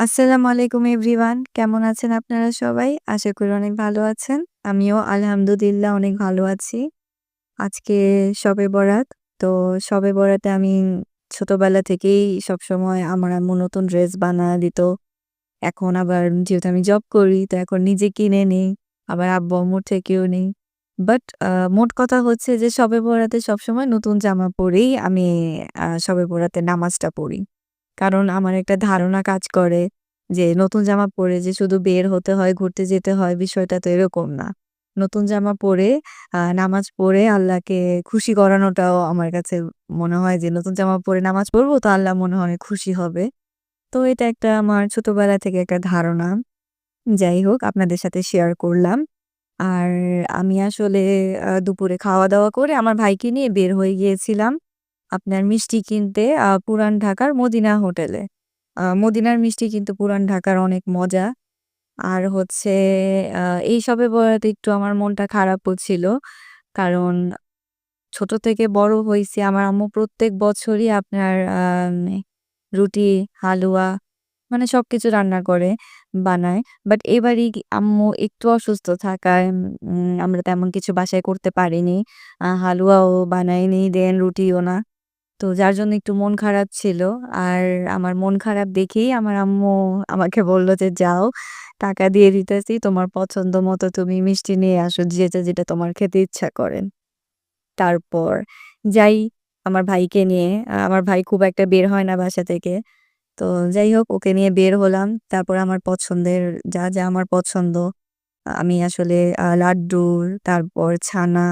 আসসালামু আলাইকুম এভরিওয়ান। কেমন আছেন আপনারা সবাই? আশা করি অনেক ভালো আছেন। আমিও আলহামদুলিল্লাহ অনেক ভালো আছি। আজকে সবে বরাত। তো সবে বরাতে আমি ছোটবেলা থেকেই সবসময় আমার আম্মু নতুন ড্রেস বানায় দিত। এখন আবার যেহেতু আমি জব করি, তো এখন নিজে কিনে নেই। আবার আব্বু-আম্মুর থেকেও নেই। বাট মোট কথা হচ্ছে যে সবে বরাতে সবসময় নতুন জামা পরেই আমি সবে বরাতে নামাজটা পড়ি। কারণ আমার একটা ধারণা কাজ করে যে নতুন জামা পরে যে শুধু বের হতে হয়, ঘুরতে যেতে হয় বিষয়টা তো এরকম না। নতুন জামা পরে নামাজ পড়ে আল্লাহকে খুশি করানোটাও আমার কাছে মনে হয় যে নতুন জামা পরে নামাজ পড়ব তো আল্লাহ মনে হয় খুশি হবে। তো এটা একটা আমার ছোটবেলা থেকে একটা ধারণা। যাই হোক আপনাদের সাথে শেয়ার করলাম। আর আমি আসলে দুপুরে খাওয়া-দাওয়া করে আমার ভাইকে নিয়ে বের হয়ে গিয়েছিলাম আপনার মিষ্টি কিনতে পুরান ঢাকার মদিনা হোটেলে। মদিনার মিষ্টি কিন্তু পুরান ঢাকার অনেক মজা। আর হচ্ছে এই সবে বরাতে একটু আমার মনটা খারাপও ছিল। কারণ ছোট থেকে বড় হইছি আমার আম্মু প্রত্যেক বছরই আপনার রুটি, হালুয়া মানে সব কিছু রান্না করে, বানায়। বাট এবারই আম্মু একটু অসুস্থ থাকায় আমরা তেমন কিছু বাসায় করতে পারিনি। হালুয়াও বানাইনি দেন রুটিও না। তো যার জন্য একটু মন খারাপ ছিল। আর আমার মন খারাপ দেখেই আমার আম্মু আমাকে বলল যে, "যাও টাকা দিয়ে দিতেছি। তোমার পছন্দ মতো তুমি মিষ্টি নিয়ে আসো যেটা, যেটা তোমার খেতে ইচ্ছা করে।" তারপর যাই আমার ভাইকে নিয়ে। আমার ভাই খুব একটা বের হয় না বাসা থেকে। তো যাই হোক ওকে নিয়ে বের হলাম। তারপর আমার পছন্দের যা, যা আমার পছন্দ আমি আসলে আ লাড্ডু, তারপর ছানা,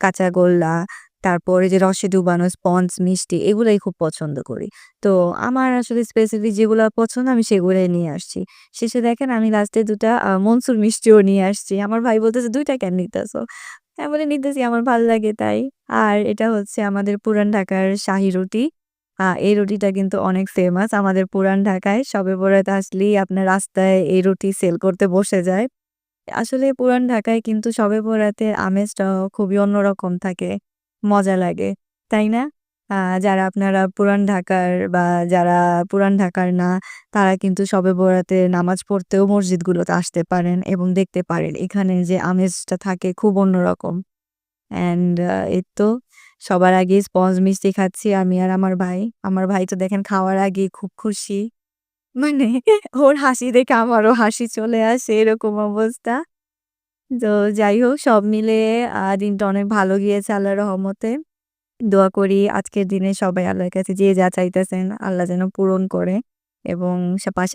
কাঁচাগোল্লা, তারপর যে রসে ডুবানো স্পঞ্জ মিষ্টি এগুলাই খুব পছন্দ করি। তো আমার আসলে স্পেসিফিক যেগুলা পছন্দ আমি সেগুলাই নিয়ে আসছি। শেষে দেখেন আমি লাস্টে ২ টা আ মনসুর মিষ্টিও নিয়ে আসছি। আমার ভাই বলতেছে, "২ টা কেন নিতেছো?" আমি বলি, "নিতেছি আমার ভালো লাগে তাই।" আর এটা হচ্ছে আমাদের পুরান ঢাকার শাহি রুটি। এই রুটিটা কিন্তু অনেক ফেমাস আমাদের পুরান ঢাকায়। শবে বরাত আসলেই আপনার রাস্তায় এই রুটি সেল করতে বসে যায়। আসলে পুরান ঢাকায় কিন্তু শবে বরাতের আমেজটাও খুবই অন্যরকম থাকে। মজা লাগে। তাই না? যারা আপনারা পুরান ঢাকার বা যারা পুরান ঢাকার না, তারা কিন্তু শবে বরাতে নামাজ পড়তেও মসজিদগুলোতে আসতে পারেন এবং দেখতে পারেন। এখানে যে আমেজটা থাকে খুব অন্যরকম। অ্যান্ড এই তো সবার আগে স্পঞ্জ মিষ্টি খাচ্ছি আমি আর আমার ভাই। আমার ভাই তো দেখেন খাওয়ার আগেই খুব খুশি। মানে ওর হাসি দেখে আমারও হাসি চলে আসে, এরকম অবস্থা। তো যাই হোক, সব মিলে দিনটা অনেক ভালো গিয়েছে আল্লাহ রহমতে। দোয়া করি আজকের দিনে সবাই আল্লাহর কাছে যে যা চাইতেছেন আল্লাহ যেন পূরণ করে এবং পাশা